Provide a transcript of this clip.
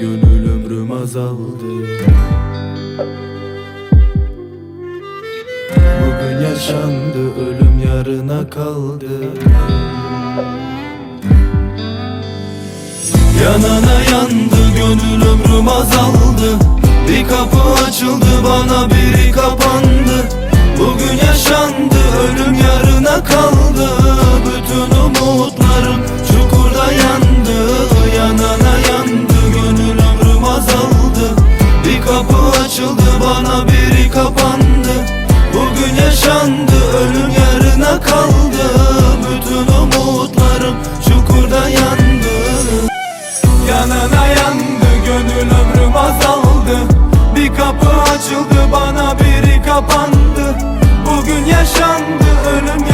Gönül ömrüm azaldı. Bugün yaşandı ölüm yarına kaldı. Yanana yandı gönül ömrüm azaldı. Bir kapı açıldı açıldı bana biri kapandı. Bugün yaşandı ölüm yarına kaldı. Bütün umutlarım çukurda yandı. Yanına yandı gönül ömrüm azaldı. Bir kapı açıldı bana biri kapandı. Bugün yaşandı ölüm